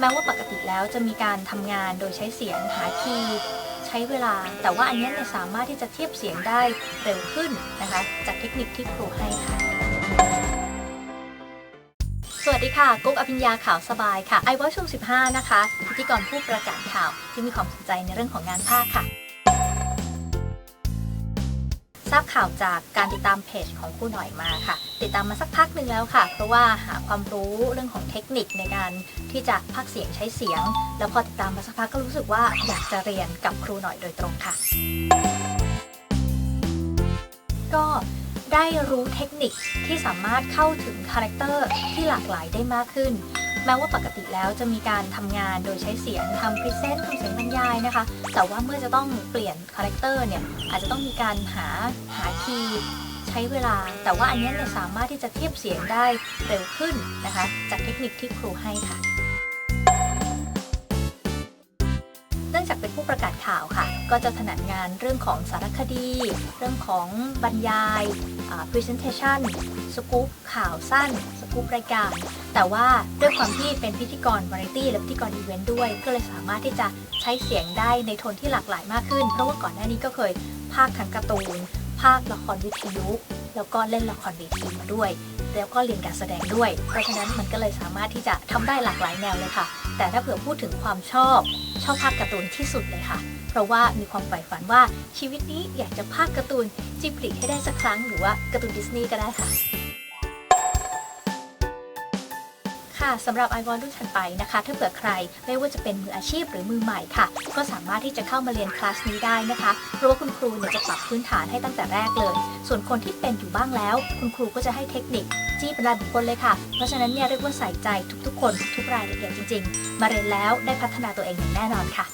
แม้ว่าปกติแล้วจะมีการทำงานโดยใช้เสียงหาคีย์ใช้เวลา แต่ว่าอันนี้เนี่ยสามารถที่จะเทียบเสียงได้เร็วขึ้นนะคะ จากเทคนิคที่ครูให้ค่ะ สวัสดีค่ะกุ๊กอภิญญาข่าวสบายค่ะไอวอชช่อง15 นะคะ พิธีกรผู้ประกาศข่าวที่มีความสนใจในเรื่องของงานภาคค่ะ ราบข่าวจากการติดตามเพจของครูหน่อยมาค่ะ ติดตามมาสักพักหนึ่งแล้วค่ะ เพราะว่าหาความรู้เรื่องของเทคนิคในการที่จะพากย์เสียงใช้เสียง แล้วพอติดตามมาสักพักก็รู้สึกว่าอยากจะเรียนกับครูหน่อยโดยตรงค่ะ ก็ได้รู้เทคนิคที่สามารถเข้าถึงคาแรคเตอร์ที่หลากหลายได้มากขึ้น แม้ว่าปกติแล้วจะมีการทำงานโดยใช้เสียงทำพรีเซนต์ทำายนะคะ แต่ว่าเมื่อจะต้องเปลี่ยนคาแรคเตอร์เนี่ยอาจจะต้องมีการหาหาคีย์ใช้เวลา แต่ว่าอันนี้เนี่ยสามารถที่จะเทียบเสียงได้เร็วขึ้นนะคะ จากเทคนิคที่ครูให้ค่ะ จากเป็นผู้ประกาศข่าวค่ะ ก็จะถนัดงานเรื่องของสารคดี เรื่องของบรรยาย presentation สกู๊ปข่าวสั้น สกู๊ปรายการ แต่ว่าด้วยความที่เป็นพิธีกรวาไรตี้และพิธีกรอีเวนต์ด้วย ก็เลยสามารถที่จะใช้เสียงได้ในโทนที่หลากหลายมากขึ้น เพราะว่าก่อนหน้านี้ก็เคยพากย์ทั้งการ์ตูนภาคละครวิทยุแล้วก็เล่นละครเวทีมาด้วย แล้วก็เรียนการแสดงด้วย เพราะฉะนั้นมันก็เลยสามารถที่จะทำได้หลากหลายแนวเลยค่ะ แต่ถ้าเผื่อพูดถึงความชอบ ชอบภาคการ์ตูนที่สุดเลยค่ะ เพราะว่ามีความใฝ่ฝันว่าชีวิตนี้อยากจะภาคการ์ตูนจิบลิให้ได้สักครั้งหรือว่าการ์ตูนดิสนีย์ก็ได้ค่ะ ค่ะสำหรับไอวอรุ่นถัดไปนะคะ ถ้าเผื่อใครไม่ว่าจะเป็นมืออาชีพหรือมือใหม่ค่ะ ก็สามารถที่จะเข้ามาเรียนคลาสนี้ได้นะคะ เพราะว่าคุณครูเนี่ยจะปรับพื้นฐานให้ตั้งแต่แรกเลย ส่วนคนที่เป็นอยู่บ้างแล้ว คุณครูก็จะให้เทคนิคจี้เป็นรายบุคคลเลยค่ะ เพราะฉะนั้นเนี่ยเรียกว่าใส่ใจทุกๆ คนทุกรายละเอียดจริง ๆ มาเรียนแล้วได้พัฒนาตัวเองอย่างแน่นอนค่ะ